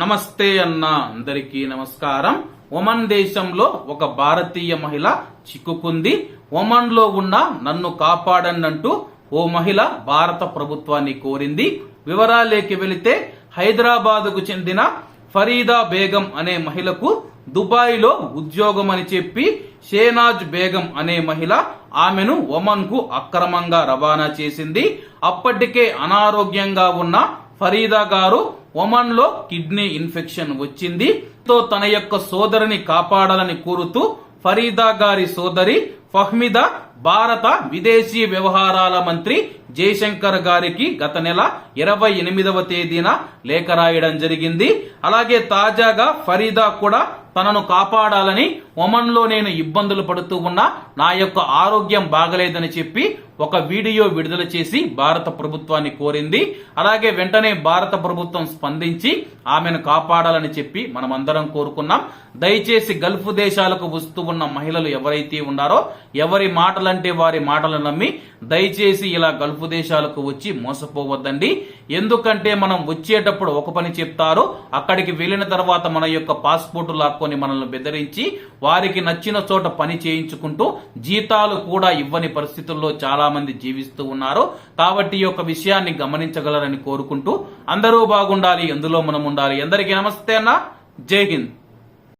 నమస్తే అన్న అందరికీ నమస్కారం. ఒమన్ దేశంలో ఒక భారతీయ మహిళ చిక్కుకుంది. ఒమన్లో ఉన్న నన్ను కాపాడండంటూ ఓ మహిళ భారత ప్రభుత్వాన్ని కోరింది. వివరాలేకి వెళితే హైదరాబాదుకు చెందిన ఫరీదా బేగం అనే మహిళకు దుబాయ్లో ఉద్యోగం అని చెప్పి షేనాజ్ బేగం అనే మహిళ ఆమెను ఒమన్కు అక్రమంగా రవాణా చేసింది. అప్పటికే అనారోగ్యంగా ఉన్న ఫరీదా గారు ఒమన్లో కిడ్నీ ఇన్ఫెక్షన్ వచ్చింది. తో తన యొక్క సోదరిని కాపాడాలని కోరుతూ ఫరీదా గారి సోదరి ఫహ్మిదా భారత విదేశీ వ్యవహారాల మంత్రి జయశంకర్ గారికి గత నెల ఇరవై ఎనిమిదవ తేదీన లేఖ రాయడం జరిగింది. అలాగే తాజాగా ఫరీదా కూడా తనను కాపాడాలని ఒమన్లో నేను ఇబ్బందులు పడుతూ ఉన్నా నా యొక్క ఆరోగ్యం బాగలేదని చెప్పి ఒక వీడియో విడుదల చేసి భారత ప్రభుత్వాన్ని కోరింది. అలాగే వెంటనే భారత ప్రభుత్వం స్పందించి ఆమెను కాపాడాలని చెప్పి మనమందరం కోరుకున్నాం. దయచేసి గల్ఫ్ దేశాలకు వస్తూ ఉన్న మహిళలు ఎవరైతే ఉన్నారో ఎవరి మాటలంటే వారి మాటలు నమ్మి దయచేసి ఇలా గల్ఫ్ దేశాలకు వచ్చి మోసపోవద్దండి. ఎందుకంటే మనం వచ్చేటప్పుడు ఒక పని చెప్తారు అక్కడికి వెళ్ళిన తర్వాత మన యొక్క పాస్పోర్ట్ లాక్కొని మనల్ని బెదిరించి వారికి నచ్చిన చోట పని చేయించుకుంటూ జీతాలు కూడా ఇవ్వని పరిస్థితుల్లో చాలా మంది జీవిస్తూ ఉన్నారు. కాబట్టి ఈ యొక్క విషయాన్ని గమనించగలరని కోరుకుంటూ అందరూ బాగుండాలి ఎందులో మనం ఉండాలి అందరికీ నమస్తే అన్న. జై హింద్.